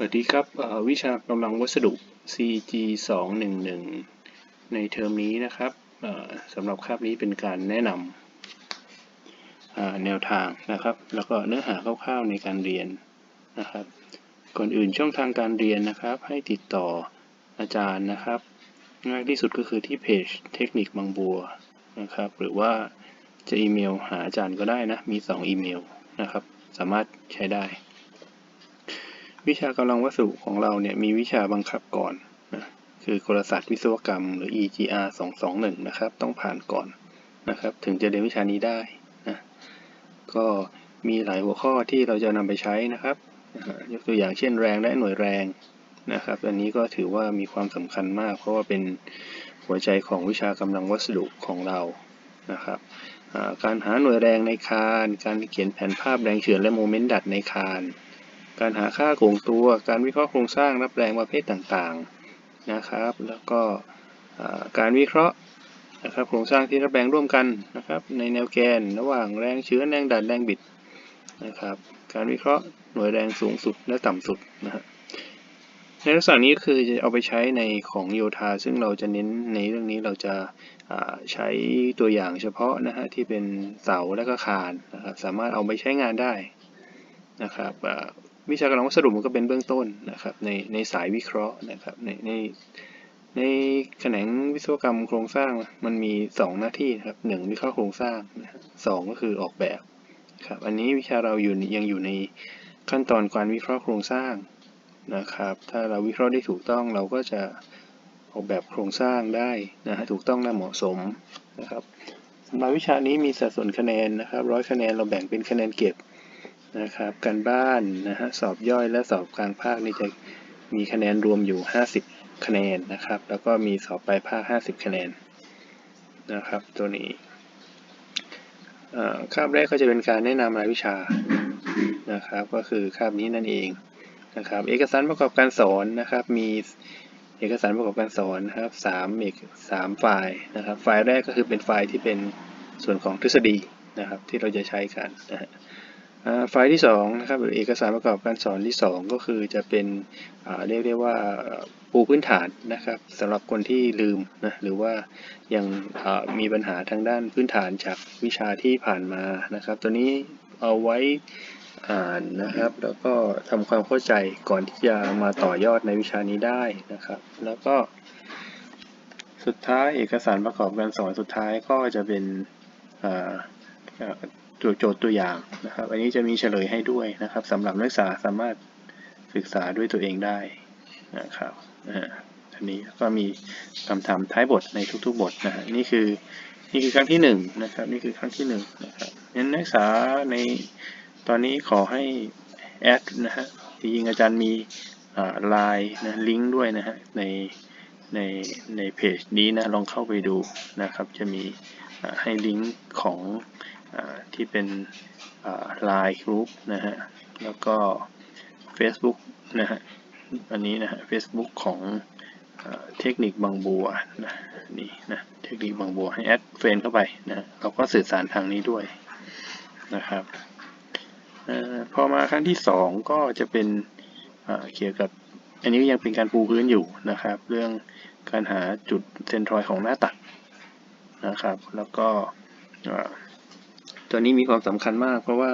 สวัสดีครับวิชากำลังวัสดุ CG 211 ในเทอมนี้นะครับสำหรับคาบนี้เป็นการแนะนำแนวทางนะครับ แล้วก็เนื้อหาคร่าวๆในการเรียนนะครับ ก่อนอื่นช่องทางการเรียนนะครับ ให้ติดต่ออาจารย์นะครับง่ายที่สุดก็คือที่เพจเทคนิคบางบัวนะครับ หรือว่าจะอีเมลหาอาจารย์ก็ได้นะ มี 2 อีเมลนะครับ สามารถใช้ได้ วิชากำลังวัสดุของเราเนี่ยมีวิชาบังคับก่อนนะคือกลศาสตร์วิศวกรรมหรือ EGR 221 นะครับ ต้องผ่านก่อนนะครับ ถึงจะเรียนวิชานี้ได้นะก็มีหลายหัวข้อที่เราจะนำไปใช้นะครับยกตัวอย่างเช่นแรงและหน่วยแรงนะครับอันนี้ก็ถือว่ามีความสำคัญมาก เพราะว่าเป็นหัวใจของวิชากำลังวัสดุของเรานะครับการหาหน่วยแรงในคาน การเขียนแผนภาพแรงเฉือนและโมเมนต์ดัดในคาน การหาค่าโครงตัว การวิเคราะห์โครงสร้างรับแรงประเภทต่างๆนะครับ แล้วก็การวิเคราะห์นะครับโครงสร้างที่รับแรงร่วมกันนะครับในแนวแกนระหว่างแรงเชื้อแรงดันแรงบิดนะครับ การวิเคราะห์หน่วยแรงสูงสุดและต่ำสุดนะฮะในลักษณะนี้คือจะเอาไปใช้ในของโยธา ซึ่งเราจะเน้นในเรื่องนี้เราจะาใช้ตัวอย่างเฉพาะนะฮะที่เป็นเสาและก็คานนะครับสามารถเอาไปใช้งานได้นะครับ วิชากำลังวัสดุมันก็เป็นเบื้องต้นนะครับในในสายวิเคราะห์นะครับในในในแขนงวิศวกรรมโครงสร้างมันมี 2 หน้าที่นะครับหนึ่งวิเคราะห์โครงสร้างสองก็คือออกแบบครับอันนี้วิชาเราอยู่ยังอยู่ในขั้นตอนการวิเคราะห์โครงสร้างนะครับ ถ้าเราวิเคราะห์ได้ถูกต้องเราก็จะออกแบบโครงสร้างได้นะฮะถูกต้องและเหมาะสมนะครับสำหรับวิชานี้มีสัดส่วนคะแนนนะครับร้อยคะแนนเราแบ่งเป็นคะแนนเก็บ นะครับ การบ้านนะฮะสอบย่อยและสอบกลางภาคนี่จะมีคะแนนรวมอยู่ 50 คะแนนนะครับ แล้วก็มีสอบปลายภาค 50 คะแนนนะครับ ตัวนี้อ่าคาบแรกก็จะเป็นการแนะนำรายวิชานะครับ ก็คือคาบนี้นั่นเองนะครับ เอกสารประกอบการสอนนะครับ มีเอกสารประกอบการสอนนะครับสามเอกสามไฟล์นะครับ ไฟล์แรกก็คือเป็นไฟล์ที่เป็นส่วนของทฤษฎีนะครับ ที่เราจะใช้กันนะฮะ ไฟล์ที่2นะครับหรือเอกสารประกอบการสอนที่ 2 ก็คือจะเป็นเรียกได้ว่าปูพื้นฐานนะครับสำหรับคนที่ลืมนะหรือว่ายังมีปัญหาทางด้านพื้นฐานจากวิชาที่ผ่านมานะครับ ตัวนี้เอาไว้อ่านนะครับ แล้วก็ทำความเข้าใจก่อนที่จะมาต่อยอดในวิชานี้ได้นะครับ แล้วก็ สุดท้ายเอกสารประกอบการสอนสุดท้ายก็จะเป็น ตัวโจทย์ตัวอย่างนะครับ อันนี้จะมีเฉลยให้ด้วยนะครับสำหรับนักศึกษาสามารถศึกษาด้วยตัวเองได้นะครับอันนี้ก็มีคำถามท้ายบทในทุกๆบทนะฮะนี่คือนี่คือครั้งที่หนึ่งนะครับนี่คือครั้งที่หนึ่งนะครับงั้นนักศึกษาในตอนนี้ขอให้แอดนะฮะจริงอาจารย์มีไลน์นะลิงก์ด้วยนะฮะในในในเพจนี้นะลองเข้าไปดูนะครับ จะมีให้ลิงก์ของ ที่เป็นไลน์กรุ๊ปนะฮะ แล้วก็ Facebook นะฮะ อันนี้นะฮะ Facebook ของเทคนิคบางบัวนะนี่นะเทคนิคบางบัวให้แอดเฟรนเข้าไปนะเราก็สื่อสารทางนี้ด้วยนะครับอพอมาครั้งที่สองก็จะเป็นเกี่ยวกับอันนี้ยังเป็นการปูพื้นอยู่นะครับ เรื่องการหาจุดเซนทรอยของหน้าตัดนะครับ แล้วก็ ตัวนี้มีความสำคัญมาก เพราะว่า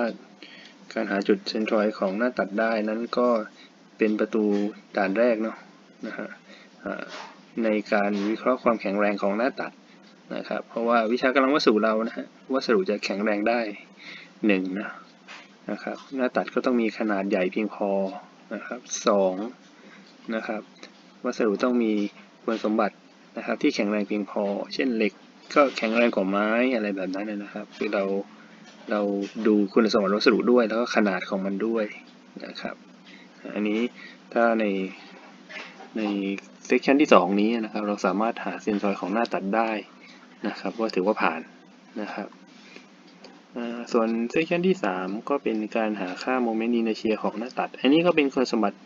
การหาจุดเซนทรอยของหน้าตัดได้นั้นก็เป็นประตูด่านแรกเนาะนะฮะในการวิเคราะห์ความแข็งแรงของหน้าตัดนะครับ เพราะว่าวิชากำลังวัสดุเรานะฮะวัสดุจะแข็งแรงได้หนึ่งนะนะครับหน้าตัดก็ต้องมีขนาดใหญ่เพียงพอนะครับสองนะครับวัสดุต้องมีคุณสมบัตินะครับที่แข็งแรงเพียงพอ เช่นเหล็กก็แข็งแรงกว่าไม้อะไรแบบนั้นนะครับ คือเรา เราดูคุณสมบัติวัสดุด้วย แล้วก็ขนาดของมันด้วยนะครับ อันนี้ถ้าในในเซสชันที่ 2 นี้นะครับ เราสามารถหาเซนซอยของหน้าตัดได้นะครับก็ถือว่าผ่านนะครับส่วนเซสชันที่ 3 ก็เป็นการหาค่าโมเมนต์อินเนเชียของหน้าตัด อันนี้ก็เป็นคุณสมบัติ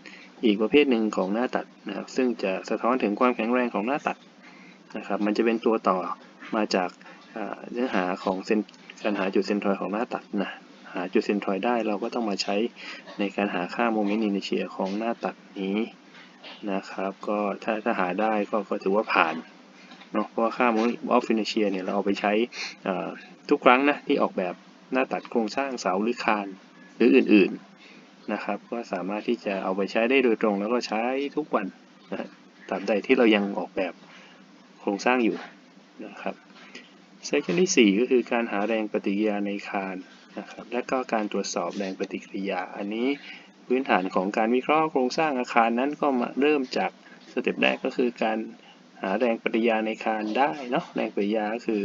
อีกประเภทหนึ่งของหน้าตัดนะครับ ซึ่งจะสะท้อนถึงความแข็งแรงของหน้าตัดนะครับ มันจะเป็นตัวต่อมาจากเนื้อหาของเซน การหาจุดเซนทรอยของหน้าตัดนะหาจุดเซนทรอยด์ได้เราก็ต้องมาใช้ในการหาค่าโมเมนต์อินิเชียของหน้าตัดนี้นะครับก็ถ้าถ้าหาได้ก็ก็ถือว่าผ่านเนาะเพราะว่าค่าโมเมนต์ออฟฟินิเชียเนี่ยเราเอาไปใช้ทุกครั้งนะที่ออกแบบหน้าตัดโครงสร้างเสาหรือคานหรืออื่นๆนะครับก็สามารถที่จะเอาไปใช้ได้โดยตรงแล้วก็ใช้ทุกวันนะตาบใดที่เรายังออกแบบโครงสร้างอยู่นะครับ เซสชันที่ 4 ก็คือการหาแรงปฏิกิริยาในคานนะครับและก็การตรวจสอบแรงปฏิกิริยา อันนี้พื้นฐานของการวิเคราะห์โครงสร้างอาคารนั้นก็มาเริ่มจากสเต็ปแรกก็คือการหาแรงปฏิกิริยาในคานได้เนาะแรงปฏิกิริยาคือ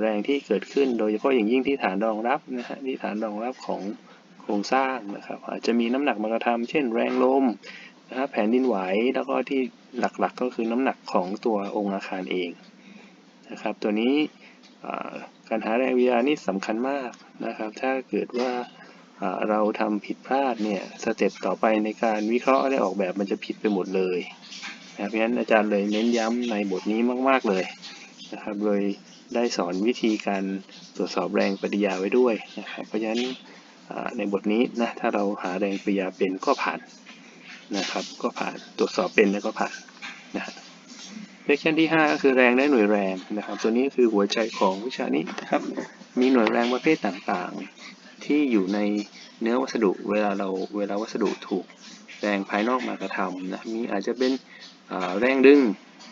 แรงที่เกิดขึ้นโดยเฉพาะอย่างยิ่งที่ฐานรองรับนะฮะที่ฐานรองรับของโครงสร้างนะครับอาจจะมีน้ำหนักมากระทำเช่น แรงลมนะครับแผ่นดินไหวแล้วก็ที่หลักๆก็คือน้ำหนักของตัวองค์อาคารเองนะครับตัวนี้ การหาแรงวิยานี่สำคัญมากนะครับ ถ้าเกิดว่าเราทำผิดพลาดเนี่ยสเต็ปต่อไปในการวิเคราะห์และออกแบบมันจะผิดไปหมดเลยนะเพราะฉะนั้นอาจารย์เลยเน้นย้ำในบทนี้มาก ๆเลยนะครับโดยได้สอนวิธีการตรวจสอบแรงปฏิยาไว้ด้วยนะครับเพราะฉะนั้นในบทนี้นะถ้าเราหาแรงปฏิยาเป็นก็ผ่านนะครับ ก็ผ่านตรวจสอบเป็นแล้วก็ผ่านนะฮะ เลคชันที่ 5 ก็คือแรงและหน่วยแรงนะครับ ตัวนี้คือหัวใจของวิชานี้นะครับ มีหน่วยแรงประเภทต่างๆ ที่อยู่ในเนื้อวัสดุเวลาเราเวลาวัสดุถูกแรงภายนอกมากระทำนะมีอาจจะเป็นแรงดึง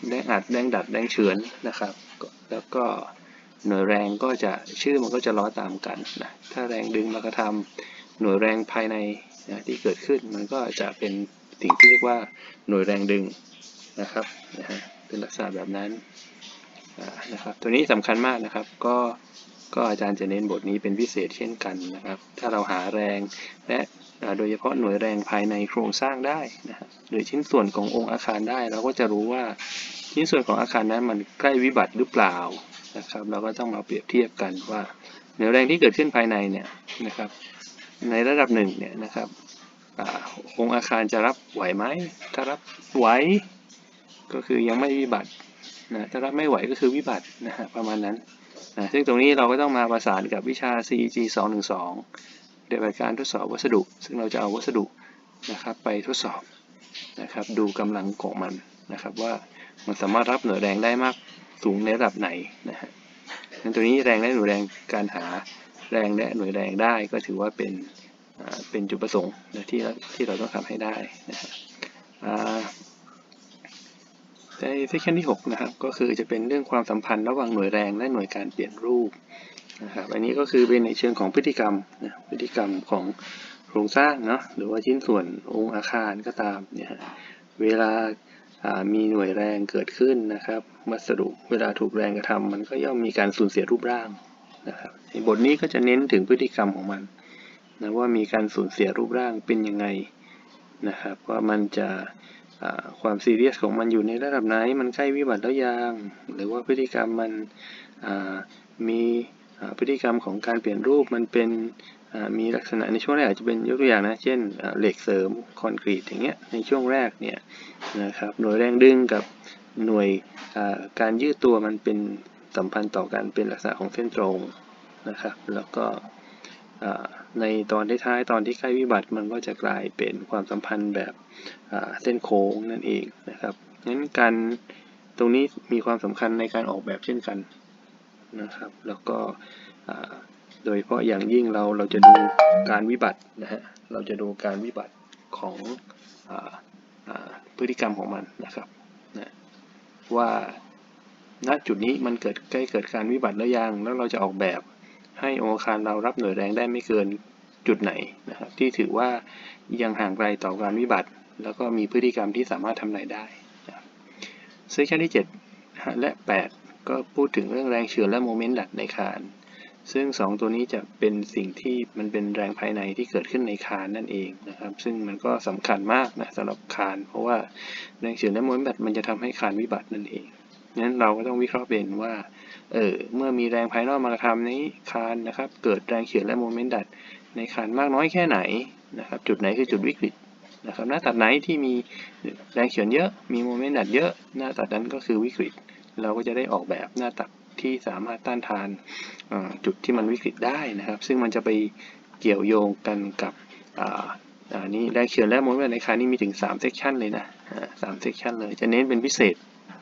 แรงอัดแรงดัดแรงเฉือนนะครับ แล้วก็หน่วยแรงก็จะชื่อมันก็จะล้อตามกันนะถ้าแรงดึงมากระทำหน่วยแรงภายในนะที่เกิดขึ้นมันก็จะเป็นสิ่งที่เรียกว่าหน่วยแรงดึงนะครับนะฮะ เป็นลักษณะแบบนั้นนะครับตัวนี้สำคัญมากนะครับ ก็ก็อาจารย์จะเน้นบทนี้เป็นพิเศษเช่นกันนะครับ ถ้าเราหาแรงและโดยเฉพาะหน่วยแรงภายในโครงสร้างได้นะครับหรือชิ้นส่วนขององค์อาคารได้ เราก็จะรู้ว่าชิ้นส่วนของอาคารนั้นมันใกล้วิบัติหรือเปล่านะครับ เราก็ต้องมาเปรียบเทียบกันว่าหน่วยแรงที่เกิดขึ้นภายในเนี่ยนะครับ ในระดับหนึ่งเนี่ยนะครับอองค์อาคารจะรับไหวไหมถ้ารับไหว ก็คือยังไม่วิบัตินะถ้ารับไม่ไหวก็คือวิบัตินะฮะประมาณนั้นนะซึ่งตรงนี้เราก็ต้องมาประสานกับวิชา CEG 212เดี๋ยวการทดสอบวัสดุ ซึ่งเราจะเอาวัสดุนะครับไปทดสอบนะครับดูกำลังของมันนะครับว่ามันสามารถรับหน่วยแรงได้มากสูงในระดับไหนนะฮะงั้นตัวนี้แรงและหน่วยแรงการหาแรงและหน่วยแรงได้ก็ถือว่าเป็นเป็นจุดประสงค์ที่ที่เราต้องทำให้ได้นะฮะอ่า ในเซสชันที่6นะครับก็คือจะเป็นเรื่องความสัมพันธ์ระหว่างหน่วยแรงและหน่วยการเปลี่ยนรูปนะครับอันนี้ก็คือเป็นในเชิงของพฤติกรรมนะพฤติกรรมของโครงสร้างเนาะหรือว่าชิ้นส่วนองค์อาคารก็ตามเนี่ยเวลาามีหน่วยแรงเกิดขึ้นนะครับวัสดุเวลาถูกแรงกระทำมันก็ย่อมมีการสูญเสียรูปร่างนะครับในบทนี้ก็จะเน้นถึงพฤติกรรมของมันนะว่ามีการสูญเสียรูปร่างเป็นยังไงนะครับว่ามันจะ ความซีเรียสของมันอยู่ในระดับไหน มันใกล้วิบัติแล้วยัง หรือว่าพฤติกรรมมันมีพฤติกรรมของการเปลี่ยนรูปมันเป็นมีลักษณะในช่วงแรกอาจจะเป็นยกตัวอย่างนะ เช่นเหล็กเสริมคอนกรีตอย่างเงี้ยในช่วงแรกเนี่ยนะครับหน่วยแรงดึงกับหน่วยการยืดตัวมันเป็นสัมพันธ์ต่อกันเป็นลักษณะของเส้นตรงนะครับ แล้วก็ ในตอนท้ายๆตอนที่ใกล้วิบัติมันก็จะกลายเป็นความสัมพันธ์แบบเส้นโค้งนั่นเองนะครับงั้นการตรงนี้มีความสำคัญในการออกแบบเช่นกันนะครับ แล้วก็โดยเฉพาะอย่างยิ่งเราเราจะดูการวิบัตินะฮะเราจะดูการวิบัติของออพฤติกรรมของมันนะครับนะว่าณจุดนี้มันเกิดใกล้เกิดการวิบัติแล้วยังแล้วเราจะออกแบบ ให้องค์อาคารเรารับหน่วยแรงได้ไม่เกินจุดไหนนะครับที่ถือว่ายังห่างไกลต่อการวิบัติ แล้วก็มีพฤติกรรมที่สามารถทำไหนได้เซสชันที่ 7 และ 8 ก็พูดถึงเรื่องแรงเฉือนและโมเมนต์ดัดในคานซึ่ง 2 ตัวนี้จะเป็นสิ่งที่มันเป็นแรงภายในที่เกิดขึ้นในคานนั่นเองนะครับ ซึ่งมันก็สำคัญมากนะสำหรับคาน เพราะว่าแรงเฉือนและโมเมนต์ดัดมันจะทำให้คานวิบัตินั่นเองงั้นเราก็ต้องวิเคราะห์เป็นว่า เออเมื่อมีแรงภายนอกมากระทำในคานนะครับ เกิดแรงเฉือนและโมเมนต์ดัดในคานมากน้อยแค่ไหนนะครับ จุดไหนคือจุดวิกฤตนะครับ หน้าตัดไหนที่มีแรงเฉือนเยอะ มีโมเมนต์ดัดเยอะ หน้าตัดนั้นก็คือวิกฤต เราก็จะได้ออกแบบหน้าตัดที่สามารถต้านทานจุดที่มันวิกฤตได้นะครับ ซึ่งมันจะไปเกี่ยวโยงกันกับอ่าอ่านี้แรงเฉือนและโมเมนต์ในคานนี้มีถึง3เซกชันเลยนะสามเซกชันเลยจะเน้นเป็นพิเศษ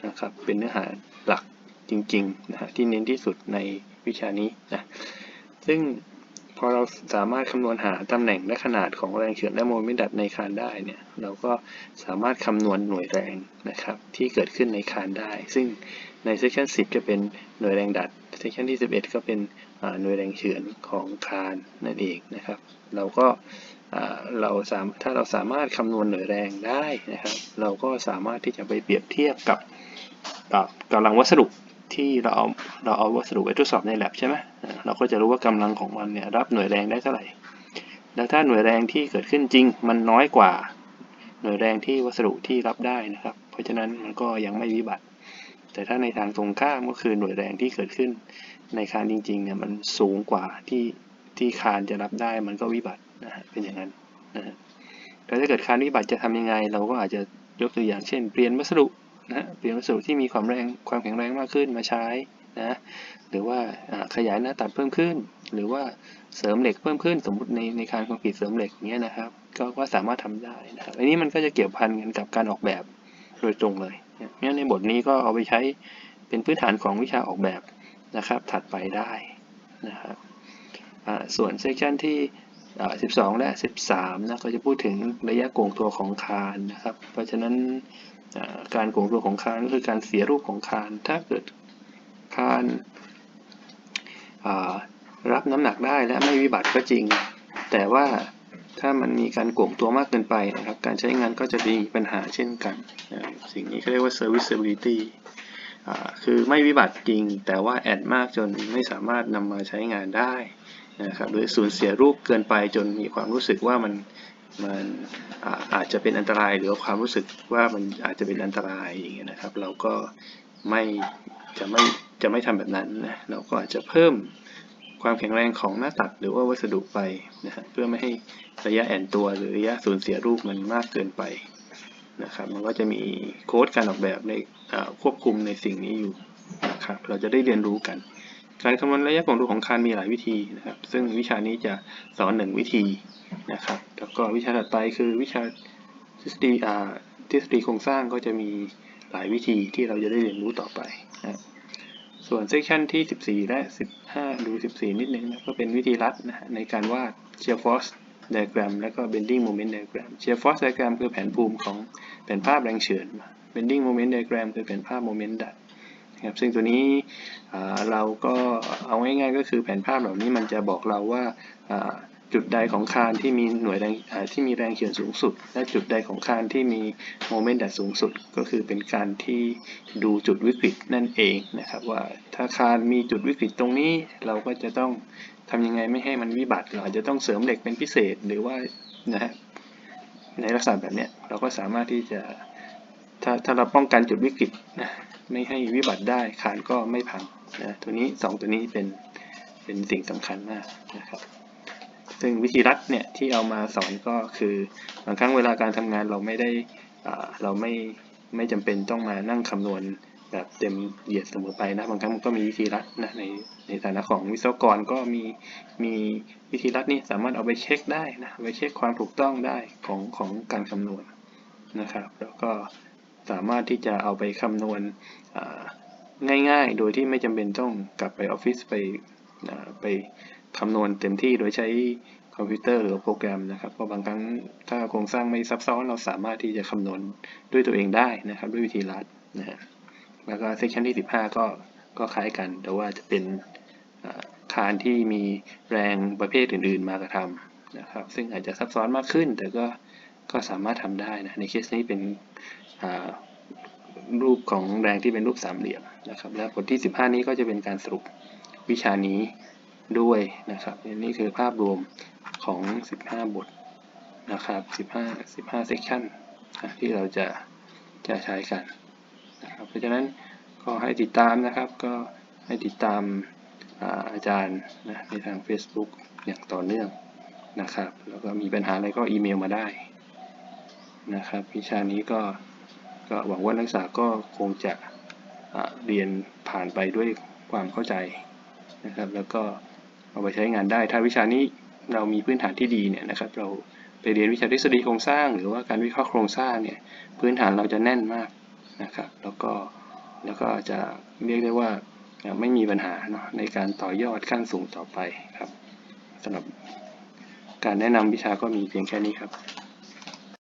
นะครับ เป็นเนื้อหาหลัก จริงๆนะฮะที่เน้นที่สุดในวิชานี้นะซึ่งพอเราสามารถคำนวณหาตำแหน่งและขนาดของแรงเฉือนและโมเมนต์ดัดในคานได้เนี่ยเราก็สามารถคำนวณหน่วยแรงนะครับที่เกิดขึ้นในคานได้ ซึ่งในเซสชัน10 จะเป็นหน่วยแรงดัดเซสชันที่ 11 ก็เป็นหน่วยแรงเฉือนของคานนั่นเองนะครับ เราก็เราสามถ้าเราสามารถคำนวณหน่วยแรงได้นะครับ เราก็สามารถที่จะไปเปรียบเทียบกับกับกำลังวัสดุ ที่เราเอาเราเอาวัสดุไปทดสอบใน lab ใช่ไหมเราก็จะรู้ว่ากำลังของมันเนี่ยรับหน่วยแรงได้เท่าไหร่ แล้วถ้าหน่วยแรงที่เกิดขึ้นจริงมันน้อยกว่าหน่วยแรงที่วัสดุที่รับได้นะครับ เพราะฉะนั้นมันก็ยังไม่วิบัติ แต่ถ้าในทางตรงข้ามก็คือหน่วยแรงที่เกิดขึ้นในคานจริงๆเนี่ยมันสูงกว่าที่ที่คานจะรับได้มันก็วิบัตินะฮะเป็นอย่างนั้นนะฮะแล้วถ้าเกิดคานวิบัติจะทำยังไง เราก็อาจจะยกตัวอย่างเช่น เปลี่ยนวัสดุ นะเปลี่ยนวัสดุที่มีความแรงความแข็งแรงมากขึ้นมาใช้นะหรือว่าขยายหน้าตัดเพิ่มขึ้น หรือว่าเสริมเหล็กเพิ่มขึ้นสมมติในในคานคอนกรีตเสริมเหล็กอย่างเงี้ยนะครับก็ก็สามารถทำได้นะครับอันนี้มันก็จะเกี่ยวพันกันกับการออกแบบโดยตรงเลยเนี่ยในบทนี้ก็เอาไปใช้เป็นพื้นฐานของวิชาออกแบบนะครับ ถัดไปได้นะครับส่วนเซสชันที่ 12 และ 13นะก็จะพูดถึงระยะโก่งตัวของคานนะครับ เพราะฉะนั้น การโก่งตัวของคานก็คือการเสียรูปของคาน ถ้าเกิดคานารับน้ำหนักได้และไม่วิบัติก็จริง แต่ว่าถ้ามันมีการโก่งตัวมากเกินไปนะครับ การใช้งานก็จะมีปัญหาเช่นกันนะสิ่งนี้เขาเรียกว่า serviceability คือไม่วิบัติจริง แต่ว่าแอดมากจนไม่สามารถนำมาใช้งานได้นะครับโดยสูญเสียรูปเกินไปจนมีความรู้สึกว่ามัน มันอาอาจจะเป็นอันตรายหรือความรู้สึกว่ามันอาจจะเป็นอันตรายอย่างเงี้ยนะครับ เราก็ไม่จะไม่จะไม่ทำแบบนั้นนะเราก็อาจจะเพิ่มความแข็งแรงของหน้าตัดหรือว่าวัสดุไปนะฮะเพื่อไม่ให้ระยะแอนตัวหรือระยะสูญเสียรูปมันมากเกินไปนะครับมันก็จะมีโค้ดการออกแบบในควบคุมในสิ่งนี้อยู่นะครับเราจะได้เรียนรู้กัน การคำนวณระยะของรูของคานมีหลายวิธีนะครับ ซึ่งวิชานี้จะสอนหนึ่งวิธีนะครับแล้วก็วิชาถัดไปคือวิชาทฤษฎีอ่าทฤษฎีโครงสร้างก็จะมีหลายวิธีที่เราจะได้เรียนรู้ต่อไปนะส่วนเซสชันที่ 14 และ 15 ดู 14 นิดนึงนะก็เป็นวิธีรัดนะฮะในการวาด shear force diagram แล้วก็ bending moment diagram shear force diagram คือแผนภูมิของแผนภาพแรงเฉือน bending moment diagram คือแผนภาพโมเมนต์ดัด นะครับซึ่งตัวนี้เราก็เอาง่ายๆก็คือแผนภาพเหล่านี้มันจะบอกเราว่าจุดใดของคานที่มีหน่วยแรงที่มีแรงเฉือนสูงสุด และจุดใดของคานที่มีโมเมนต์ดัดสูงสุด ก็คือเป็นการที่ดูจุดวิกฤตนั่นเองนะครับว่าถ้าคานมีจุดวิกฤตตรงนี้ เราก็จะต้องทำยังไงไม่ให้มันวิบัติเราอาจจะต้องเสริมเหล็กเป็นพิเศษหรือว่านะฮะในลักษณะแบบเนี้ยเราก็สามารถที่จะถ้าถ้าเราป้องกันจุดวิกฤตนะ ไม่ให้วิบัติได้คานก็ไม่พังนะตัวนี้สองตัวนี้เป็นเป็นสิ่งสำคัญมากนะครับ ซึ่งวิธีรัดเนี่ยที่เอามาสอนก็คือบางครั้งเวลาการทำงานเราไม่ได้อ่าเราไม่ไม่จำเป็นต้องมานั่งคำนวณแบบเต็มเหยียดเสมอไปนะบางครั้งมันก็มีวิธีรัดนะในในฐานะของวิศวกรก็มีมีวิธีรัดนี่สามารถเอาไปเช็คได้นะไปเช็คความถูกต้องได้ของของการคำนวณนะครับ แล้วก็ สามารถที่จะเอาไปคำนวณง่ายๆ โดยที่ไม่จำเป็นต้องกลับไปออฟฟิศไปไปคำนวณเต็มที่โดยใช้คอมพิวเตอร์หรือโปรแกรมนะครับเพราะบางครั้งถ้าโครงสร้างไม่ซับซ้อนเราสามารถที่จะคำนวณด้วยตัวเองได้นะครับ ด้วยวิธีลัดนะฮะแล้วก็เซสชันที่ 15 ก็ก็คล้ายกัน แต่ว่าจะเป็นคานที่มีแรงประเภทอื่น ๆ มากระทำนะครับ ซึ่งอาจจะซับซ้อนมากขึ้น แต่ก็ก็สามารถทำได้นะในเคสนี้เป็น รูปของแรงที่เป็นรูปสามเหลี่ยมนะครับ และบทที่ 15 นี้ก็จะเป็นการสรุปวิชานี้ด้วยนะครับนี่คือภาพรวมของ 15 บทนะครับ 15 15 section นที่เราจะจะใช้กันนะครับเพราะฉะนั้นก็ให้ติดตามนะครับก็ให้ติดตามอาอาจารย์นะในทาง Facebook อย่างต่อเนื่องนะครับ แล้วก็มีปัญหาอะไรก็อีเมลมาได้นะครับ วิชานี้ก็ ก็หวังว่านักศึกษาก็คงจะเรียนผ่านไปด้วยความเข้าใจนะครับ แล้วก็เอาไปใช้งานได้ ถ้าวิชานี้เรามีพื้นฐานที่ดีเนี่ยนะครับ เราไปเรียนวิชาทฤษฎีโครงสร้าง หรือว่าการวิเคราะห์โครงสร้างเนี่ยพื้นฐานเราจะแน่นมากนะครับ แล้วก็แล้วก็จะเรียกได้ว่าไม่มีปัญหาเนาะในการต่อยอดขั้นสูงต่อไปครับสำหรับการแนะนำวิชาก็มีเพียงแค่นี้ครับ